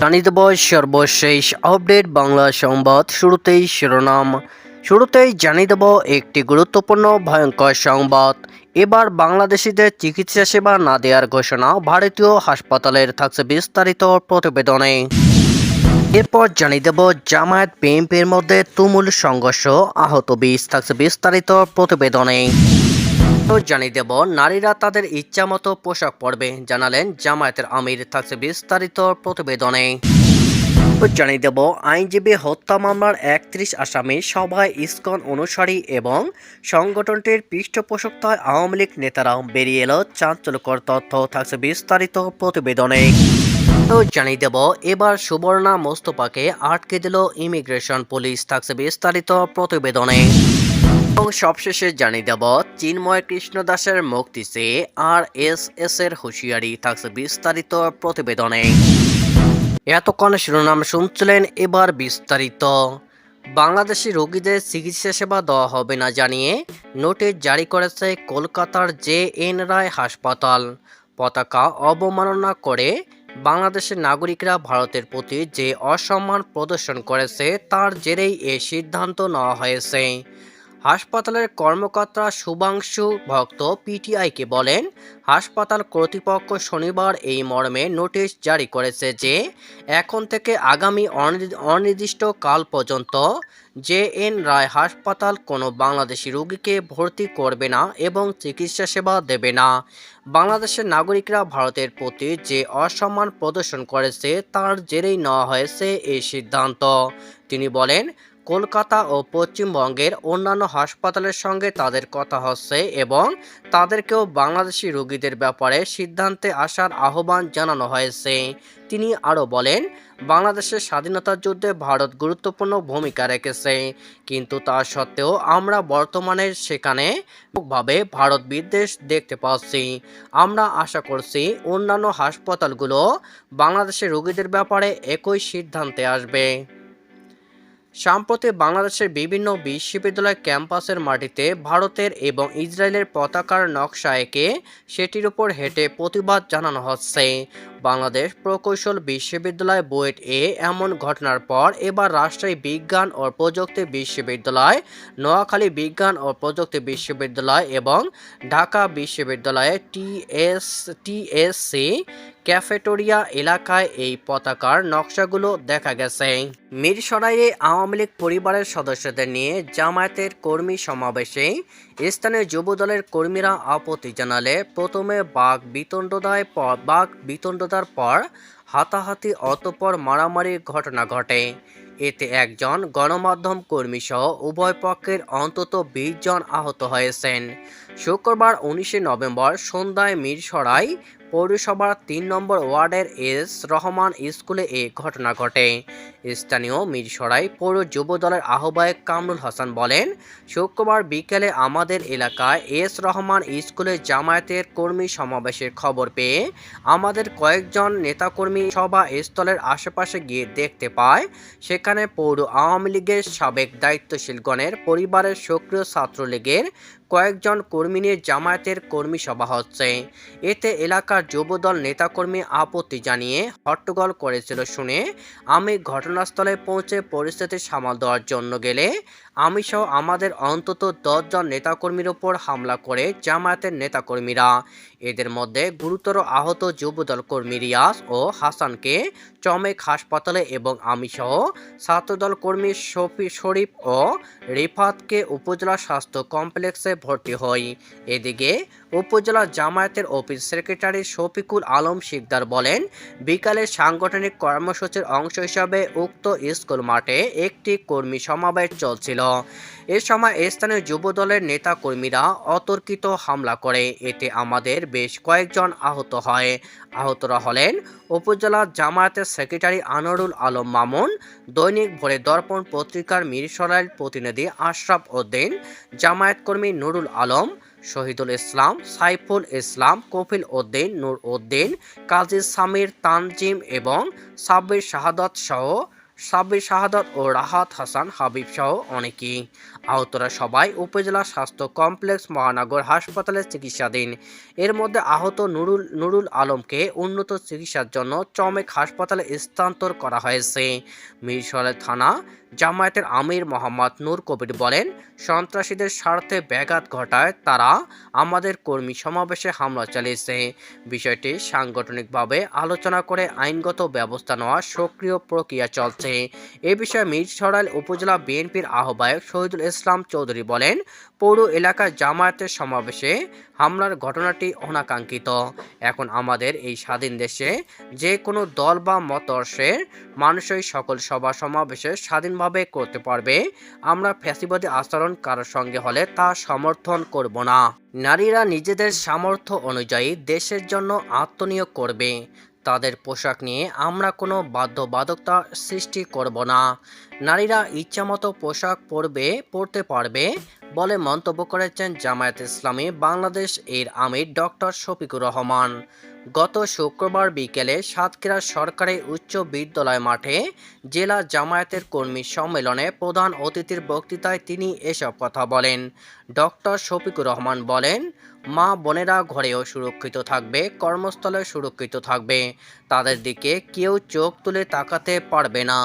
জানিয়ে দেব সর্বশেষ আপডেট বাংলা সংবাদ শুরুতেই শিরোনাম। শুরুতেই জানিয়ে দেব একটি গুরুত্বপূর্ণ ভয়ঙ্কর সংবাদ। এবার বাংলাদেশিদের চিকিৎসা সেবা না দেওয়ার ঘোষণা ভারতীয় হাসপাতালের থাকছে বিস্তারিত প্রতিবেদনে। এরপর জানিয়ে দেব জামায়াত বিএনপির মধ্যে তুমুল সংঘর্ষ, আহত বিশ থাকছে বিস্তারিত প্রতিবেদনে। জানিয়ে দেব, নারীরা তাদের ইচ্ছা মতো পোশাক পরবে, জানালেন জামায়াতের আমির থাকছে বিস্তারিত প্রতিবেদনে। জানিয়ে দেব, আইনজীবী হত্যা মামলার একত্রিশ আসামি সভায় ইস্কন অনুসারী এবং সংগঠনটির পৃষ্ঠপোষকতায় আওয়ামী লীগ নেতারা বেরিয়ে এলো চাঞ্চল্যকর তথ্য থাকছে বিস্তারিত প্রতিবেদনে। জানিয়ে দেব, এবার সুবর্ণা মোস্তফাকে আটকে দিল ইমিগ্রেশন পুলিশ থাকছে বিস্তারিত প্রতিবেদনে। এবং সবশেষে জানিয়ে দেব, চিন্ময় কৃষ্ণ দাসের মুক্তি চেয়ে আর এস এস এর হুঁশিয়ারি থাকছে বিস্তারিত প্রতিবেদনে। এতক্ষণ শিরোনাম শুনছিলেন এবার বিস্তারিত। বাংলাদেশি রোগীদের চিকিৎসা সেবা দেওয়া হবে না জানিয়ে নোটিশ জারি করেছে কলকাতার জে এন রায় হাসপাতাল। পতাকা অবমাননা করে বাংলাদেশের নাগরিকরা ভারতের প্রতি যে অসম্মান প্রদর্শন করেছে, তার জেরেই এ সিদ্ধান্ত নেওয়া হয়েছে। হাসপাতালের কর্মকর্তা শুভাংশু ভক্ত পিটিআইকে বলেন, হাসপাতাল কর্তৃপক্ষ শনিবার এই মর্মে নোটিশ জারি করেছে যে, এখন থেকে আগামী অনির্দি- অনির্দিষ্ট কাল পর্যন্ত জে এন রায় হাসপাতাল কোনো বাংলাদেশি রোগীকে ভর্তি করবে না এবং চিকিৎসা সেবা দেবে না। বাংলাদেশের নাগরিকরা ভারতের প্রতি যে অসম্মান প্রদর্শন করেছে তার জেরেই নেওয়া হয়েছে এই সিদ্ধান্ত। তিনি বলেন কলকাতা ও পশ্চিমবঙ্গের অন্যান্য হাসপাতালের সঙ্গে তাদের কথা হচ্ছে এবং তাদেরকেও বাংলাদেশি রোগীদের ব্যাপারে সিদ্ধান্তে আসার আহ্বান জানানো হয়েছে। তিনি আরও বলেন, বাংলাদেশের স্বাধীনতা যুদ্ধে ভারত গুরুত্বপূর্ণ ভূমিকা রেখেছে, কিন্তু তা সত্ত্বেও আমরা বর্তমানে সেখানে ভাবে ভারত বিদ্বেষ দেখতে পাচ্ছি। আমরা আশা করছি অন্যান্য হাসপাতালগুলো বাংলাদেশের রোগীদের ব্যাপারে একই সিদ্ধান্তে আসবে। সম্প্রতি বাংলাদেশের বিভিন্ন বিশ্ববিদ্যালয় ক্যাম্পাসের মাটিতে ভারতের এবং ইসরায়েলের পতাকার নকশা এঁকে সেটির উপর হেঁটে প্রতিবাদ জানানো হচ্ছে। বাংলাদেশ প্রকৌশল বিশ্ববিদ্যালয় বুয়েট এ এমন ঘটনার পর এবার রাজশাহী বিজ্ঞান ও প্রযুক্তি বিশ্ববিদ্যালয়, নোয়াখালী বিজ্ঞান ও প্রযুক্তি বিশ্ববিদ্যালয় এবং ঢাকা বিশ্ববিদ্যালয়ে টিএস, টিএসসি ক্যাফেটোরিয়া এলাকায় এই পতাকার নকশাগুলো দেখা গেছে। মিরসরাইয়ে আওয়ামী লীগ পরিবারের সদস্যদের নিয়ে জামায়াতের কর্মী সমাবেশে স্থানীয় যুব দলের কর্মীরা আপত্তি জানালে প্রথমে বাঘ বিতণ্ডদায় বাঘ বিতণ্ডতার পর হাতাহাতি অতপর মারামারির ঘটনা ঘটে। এতে একজন গণমাধ্যম কর্মী সহ উভয় পক্ষের অন্তত বিশ জন আহত হয়েছেন। শুক্রবার উনিশে নভেম্বর সন্ধ্যায় মিরসরাই পৌরসভার তিন নম্বর ওয়ার্ডের এস. রহমান স্কুলে এ ঘটনা ঘটে। স্থানীয় মিরসরাই পৌর যুব দলের আহ্বায়ক কামরুল হাসান বলেন, শুক্রবার বিকেলে আমাদের এলাকায় এস. রহমান স্কুলে জামায়াতের কর্মী সমাবেশের খবর পেয়ে আমাদের কয়েকজন নেতাকর্মী সভা স্থলের আশেপাশে গিয়ে দেখতে পায়। সেখানে পৌর আওয়ামী লীগের সাবেক দায়িত্বশীলগণের পরিবারের সক্রিয় ছাত্রলীগের কয়েকজন কর্মী নিয়ে জামায়াতের কর্মী সভা হচ্ছে। এতে এলাকার যুবদল নেতাকর্মী আপত্তি জানিয়ে হট্টগোল করেছিল শুনে আমি ঘটনাস্থলে পৌঁছে পরিস্থিতি সামাল দেওয়ার জন্য গেলে আমি সহ আমাদের অন্তত দশজন নেতাকর্মীর ওপর হামলা করে জামায়াতের নেতাকর্মীরা। এদের মধ্যে গুরুতর আহত যুবদল কর্মী রিয়াজ ও হাসানকে চমেক হাসপাতালে এবং আমি সহ ছাত্রদল কর্মী শফি শরীফ ও রিফাতকে উপজেলা স্বাস্থ্য কমপ্লেক্সে ভর্তি হই এদিকে উপজেলা জামায়াতের অফিস সেক্রেটারি শফিকুল আলম শিকদার বলেন, বিকালে সাংগঠনিক কর্মসূচির অংশ হিসাবে উক্ত স্কুল মাঠে একটি কর্মী সমাবেশ চলছিল। এ সময় স্থানীয় যুবদলের নেতা কর্মীরা অতর্কিত হামলা করে। এতে আমাদের বেশ কয়েকজন আহত হয়। আহতরা হলেন উপজেলা জামায়াতের সেক্রেটারি আনোয়ারুল আলম মামুন, দৈনিক ভোরে দর্পণ পত্রিকার মিরসরাইল প্রতিনিধি আশরাফ উদ্দিন জামায়াত কর্মী নুরুল আলম শহীদুল ইসলাম, সাইফুল ইসলাম, কফিল উদ্দিন, নূর উদ্দিন, কাজী সামির তানজিম এবং সাব্বির শাহাদত সহ সাব্বির শাহাদত ও রাহাত হাসান হাবিব সহ অনেকেই। আহতরা সবাই উপজেলা স্বাস্থ্য কমপ্লেক্স মহানগর হাসপাতালে চিকিৎসাধীন। এর মধ্যে আহত নুরুল নুরুল আলমকে উন্নত চিকিৎসার জন্য চমেক হাসপাতালে স্থানান্তর করা হয়েছে। মিরসরাই থানা জামায়াতের আমির মোহাম্মদ নূর কবির বলেন, সন্ত্রাসীদের স্বার্থে ব্যাঘাত ঘটায় তারা আমাদের কর্মী সমাবেশে হামলা চালিয়েছে। বিষয়টি সাংগঠনিকভাবে আলোচনা করে আইনগত ব্যবস্থা নেওয়া সক্রিয় প্রক্রিয়া চলছে। এ বিষয়ে মিরসরাইল উপজেলা বিএনপির আহ্বায়ক শহীদুল ইসলাম চৌধুরী বলেন, পৌর এলাকার জামায়াতের সমাবেশে হামলার ঘটনাটি অনাকাঙ্ক্ষিত। এখন আমাদের এই স্বাধীন দেশে যে কোনো দল বা মতর্ষের মানুষই সকল সভা সমাবেশে স্বাধীনভাবে করতে পারবে, আমরা ফ্যাসিবাদী আচরণ কারোর সঙ্গে হলে তা সমর্থন করব না। নারীরা নিজেদের সামর্থ্য অনুযায়ী দেশের জন্য আত্মনিয়োগ করবে। তাদের পোশাক নিয়ে আমরা কোনো বাধ্যবাধকতা সৃষ্টি করব না। নারীরা ইচ্ছামতো পোশাক পরবে, পরতে পারবে বলে মন্তব্য করেছেন জামায়াত ইসলামী বাংলাদেশ এর আমির ডক্টর শফিকুর রহমান। গত শুক্রবার বিকেলে সাতক্ষীরা সরকারি উচ্চ বিদ্যালয় মাঠে জেলা জামায়াতের কর্মী সম্মেলনে প্রধান অতিথির বক্তৃতায় তিনি এসব কথা বলেন। ডক্টর শফিকুর রহমান বলেন, মা বোনেরা ঘরেও সুরক্ষিত থাকবে, কর্মস্থলে সুরক্ষিত থাকবে। তাদের দিকে কেউ চোখ তুলে তাকাতে পারবে না।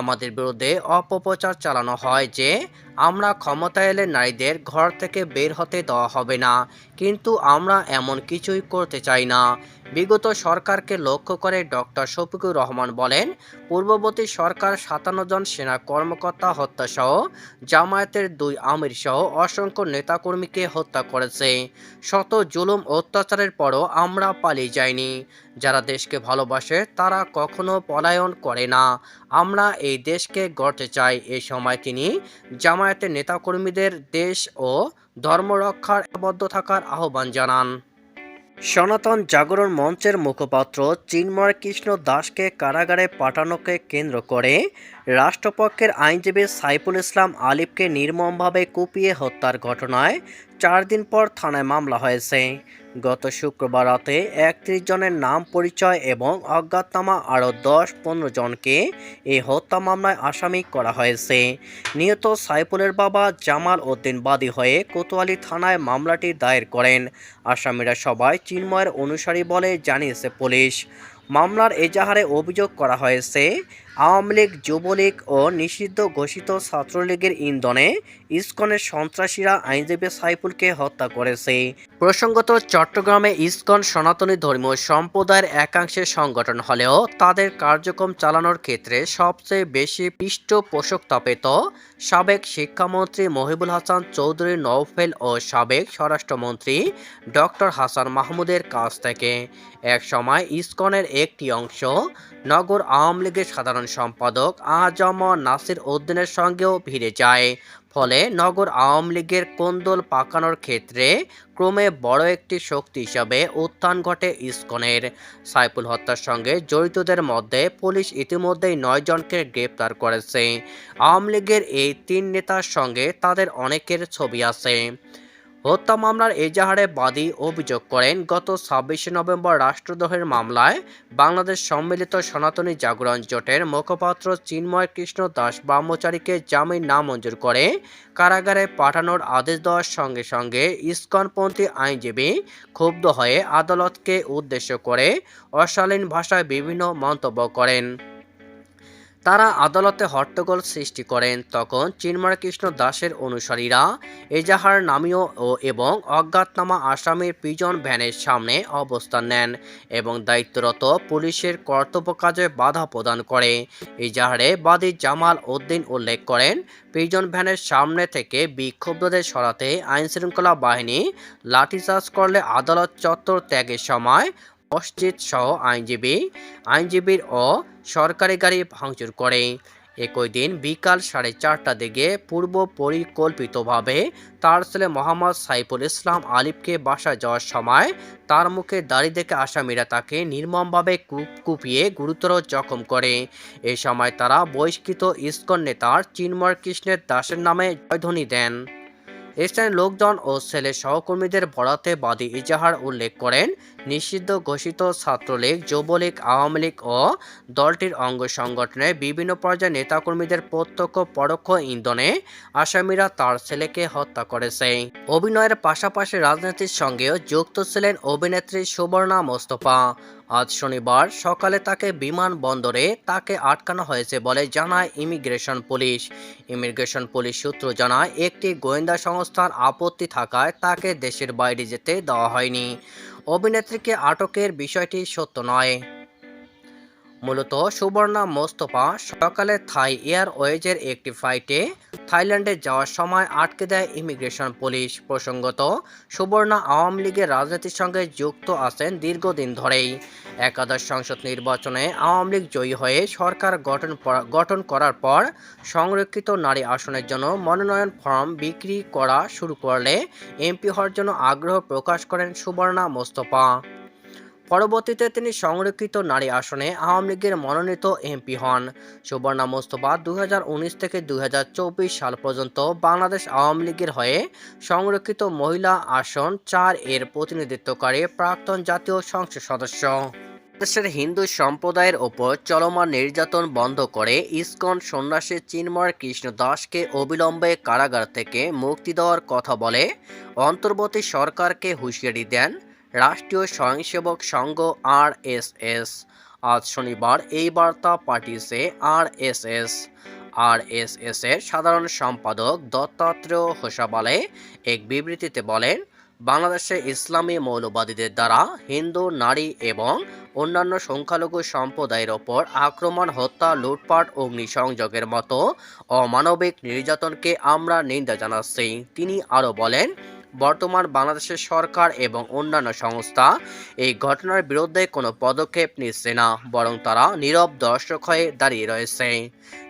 আমাদের বিরুদ্ধে অপপ্রচার চালানো হয় যে আমরা ক্ষমতা এলে নারীদের ঘর থেকে বের হতে দেওয়া হবে না, কিন্তু আমরা এমন কিছুই করতে চাই না। বিগত সরকারকে লক্ষ্য করে ডক্টর শফিকুর রহমান বলেন, পূর্ববর্তী সরকার সাতান্ন জন সেনা কর্মকর্তা হত্যাসহ জামায়াতের দুই আমির সহ অসংখ্য নেতাকর্মীকে হত্যা করেছে। শত জুলুম অত্যাচারের পরও আমরা পালিয়ে যাইনি। যারা দেশকে ভালোবাসে, তারা কখনো পলায়ন করে না। আমরা এই দেশকে গড়তে চাই। এই সময় তিনি জামায়াতের নেতাকর্মীদের দেশ ও ধর্ম রক্ষার আবদ্ধ থাকার আহ্বান জানান। সনাতন জাগরণ মঞ্চের মুখপাত্র চিন্ময় কৃষ্ণ দাসকে কারাগারে পাঠানোকে কেন্দ্র করে রাষ্ট্রপক্ষের আইনজীবী সাইফুল ইসলাম আলিফকে নির্মমভাবে কুপিয়ে হত্যার ঘটনায় চার দিন পর থানায় মামলা হয়েছে। গত শুক্রবার রাতে একত্রিশ জনের নাম, পরিচয় এবং অজ্ঞাতনামা আরও দশ, পনেরো জনকে এই হত্যা মামলায় আসামি করা হয়েছে। নিহত সাইফুলের বাবা জামাল উদ্দিন বাদী হয়ে কোতোয়ালি থানায় মামলাটি দায়ের করেন। আসামিরা সবাই চিন্ময়ের অনুসারী বলে জানিয়েছে পুলিশ। মামলার এজাহারে অভিযোগ করা হয়েছে আওয়ামী লীগ, যুবলীগ ও নিষিদ্ধ ঘোষিত ছাত্রলীগের ইন্ধনে ইসকনের সন্ত্রাসীরা আইনজীবী সাইফুলকে হত্যা করেছে। প্রসঙ্গত, চট্টগ্রামে ইসকন সনাতনী ধর্মীয় সম্প্রদায়ের একাংশের সংগঠন হলেও তাদের কার্যক্রম চালানোর ক্ষেত্রে সবচেয়ে বেশি পৃষ্ঠপোষকতা পেত সাবেক শিক্ষামন্ত্রী মহিবুল হাসান চৌধুরী নওফেল ও সাবেক স্বরাষ্ট্রমন্ত্রী ডক্টর হাসান মাহমুদের কাছ থেকে। এক সময় ইসকনের একটি অংশ নগর আওয়ামী লীগের সাধারণ সম্পাদক আজম নাসির উদ্দিনের সঙ্গেও ভিড়ে যায়। ফলে নগর আওয়ামী লীগের কোন্দল পাকানোর ক্ষেত্রে ক্রমে বড় একটি শক্তি হিসাবে উত্থান ঘটে ইসকনের। সাইফুল হত্যার সঙ্গে জড়িতদের মধ্যে পুলিশ ইতিমধ্যেই নয় জনকে গ্রেপ্তার করেছে। আওয়ামী লীগের এই তিন নেতার সঙ্গে তাদের অনেকের ছবি আছে। হত্যা মামলার এজাহারে বাদী অভিযোগ করেন, গত ছাব্বিশে নভেম্বর রাষ্ট্রদ্রোহের মামলায় বাংলাদেশ সম্মিলিত সনাতনী জাগরণ জোটের মুখপাত্র চিন্ময় কৃষ্ণ দাস ব্রহ্মচারীকে জামিন নামঞ্জুর করে কারাগারে পাঠানোর আদেশ দেওয়ার সঙ্গে সঙ্গে ইস্কনপন্থী আইনজীবী ক্ষুব্ধ হয়ে আদালতকে উদ্দেশ্য করে অশালীন ভাষায় বিভিন্ন মন্তব্য করেন। তারা আদালতে হট্টগোল সৃষ্টি করেন, তখন চিন্ময় কৃষ্ণ দাসের অনুসারীরা এজাহার নামীয় ও এবং অজ্ঞাতনামা আসামির পিজন ভ্যানের সামনে অবস্থান নেন এবং দায়িত্বরত পুলিশের কর্তব্য কাজে বাধা প্রদান করে। এজাহারে বাদী জামাল উদ্দিন উল্লেখ করেন, পিজন ভ্যানের সামনে থেকে বিক্ষুব্ধদের সরাতে আইনশৃঙ্খলা বাহিনী লাঠিচার্জ করলে আদালত চত্বর ত্যাগের সময় মসজিদ সহ আইনজীবী, আইনজীবীর ও সরকারি গাড়ি ভাঙচুর করে। একই দিন বিকাল সাড়ে চারটা দিকে পূর্ব পরিকল্পিতভাবে তার ছেলে মোহাম্মদ সাইফুল ইসলাম আলিফকে বাসা যাওয়ার সময় তার মুখে দাড়ি দেখে আসামিরা তাকে নির্মমভাবে কূপ- কুপিয়ে গুরুতর জখম করে। এই সময় তারা বহিষ্কৃত ইস্কন নেতার চিন্ময় কৃষ্ণের দাসের নামে জয়ধ্বনি দেন। স্থানীয় লোকজন ও ছেলে সহকর্মীদের বরাতে বাদী ইজাহার উল্লেখ করেন। নিষিদ্ধ ঘোষিত ছাত্রলীগ, যুবলীগ, আওয়ামী লীগ ও দলটির অঙ্গ সংগঠনে বিভিন্ন পর্যায়ের নেতাকর্মীদের প্রত্যক্ষ পরোক্ষ ইন্ধনে আসামিরা তার ছেলেকে হত্যা করেছে। অভিনয়ের পাশাপাশি রাজনীতির সঙ্গেও যুক্ত ছিলেন অভিনেত্রী সুবর্ণা মোস্তফা। আজ শনিবার সকালে তাকে বিমানবন্দরে তাকে আটকানো হয়েছে বলে জানায় ইমিগ্রেশন পুলিশ। ইমিগ্রেশন পুলিশ সূত্র জানায়, একটি গোয়েন্দা সংস্থার আপত্তি থাকায় তাকে দেশের বাইরে যেতে দেওয়া হয়নি। অভিনেত্রীকে আটকের বিষয়টি সত্য নয়। মূলত সুবর্ণা মোস্তফা সকালে থাই এয়ারওয়েজের একটি ফ্লাইটে থাইল্যান্ডে যাওয়ার সময় আটকে দেয় ইমিগ্রেশন পুলিশ। প্রসঙ্গত, সুবর্ণা আওয়ামী লীগের রাজনীতির সঙ্গে যুক্ত আছেন দীর্ঘদিন ধরেই। একাদশ সংসদ নির্বাচনে আওয়ামী লীগ জয়ী হয়ে সরকার গঠন গঠন করার পর সংরক্ষিত নারী আসনের জন্য মনোনয়ন ফর্ম বিক্রি করা শুরু করলে এমপি হওয়ার জন্য আগ্রহ প্রকাশ করেন সুবর্ণা মোস্তফা। পরবর্তীতে তিনি সংরক্ষিত নারী আসনে আওয়ামী লীগের মনোনীত এমপি হন। সুবর্ণা মোস্তফা দু হাজার উনিশ থেকে দু হাজার চব্বিশ সাল পর্যন্ত বাংলাদেশ আওয়ামী লীগের হয়ে সংরক্ষিত মহিলা আসন চার এর প্রতিনিধিত্বকারী প্রাক্তন জাতীয় সংসদ সদস্য। দেশের হিন্দু সম্প্রদায়ের ওপর চলমান নির্যাতন বন্ধ করে ইসকন সন্ন্যাসী চিন্ময় কৃষ্ণ দাসকে অবিলম্বে কারাগার থেকে মুক্তি দেওয়ার কথা বলে অন্তর্বর্তী সরকারকে হুঁশিয়ারি দেন রাষ্ট্রীয় স্বয়ংসেবক সংঘ আরএসএস। আজ শনিবার এই বার্তা পাঠিয়েছে আরএসএস। আরএসএস এর সাধারণ সম্পাদক দত্তাত্রেয় হোসাবালে এক বিবৃতিতে বলেন, বাংলাদেশে ইসলামী মৌলবাদীদের দ্বারা হিন্দু, নারী এবং অন্যান্য সংখ্যালঘু সম্প্রদায়ের ওপর আক্রমণ, হত্যা, লুটপাট, অগ্নিসংযোগের মতো অমানবিক নির্যাতনকে আমরা নিন্দা জানাচ্ছি। তিনি আরও বলেন বর্তমান বাংলাদেশের সরকার এবং অন্যান্য সংস্থা এই ঘটনার বিরুদ্ধে কোনো পদক্ষেপ নিচ্ছে না, বরং তারা নীরব দর্শক হয়ে দাঁড়িয়ে রয়েছে।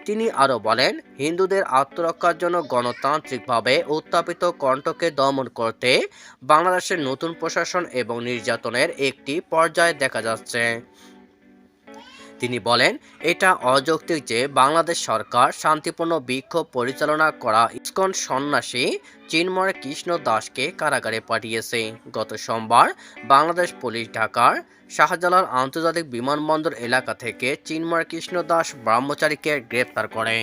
তিনি আরও বলেন, হিন্দুদের আত্মরক্ষার জন্য গণতান্ত্রিকভাবে উত্থাপিত কণ্ঠকে দমন করতে বাংলাদেশের নতুন প্রশাসন এবং নির্যাতনের একটি পর্যায় দেখা যাচ্ছে। তিনি বলেন, এটা অযৌক্তিক যে বাংলাদেশ সরকার শান্তিপূর্ণ বিক্ষোভ পরিচালনা করা ইস্কন সন্ন্যাসী চিন্ময় কৃষ্ণ দাসকে কারাগারে পাঠিয়েছে। গত সোমবার বাংলাদেশ পুলিশ ঢাকার শাহজালাল আন্তর্জাতিক বিমানবন্দর এলাকা থেকে চিন্ময় কৃষ্ণ দাস ব্রহ্মচারীকে গ্রেপ্তার করে।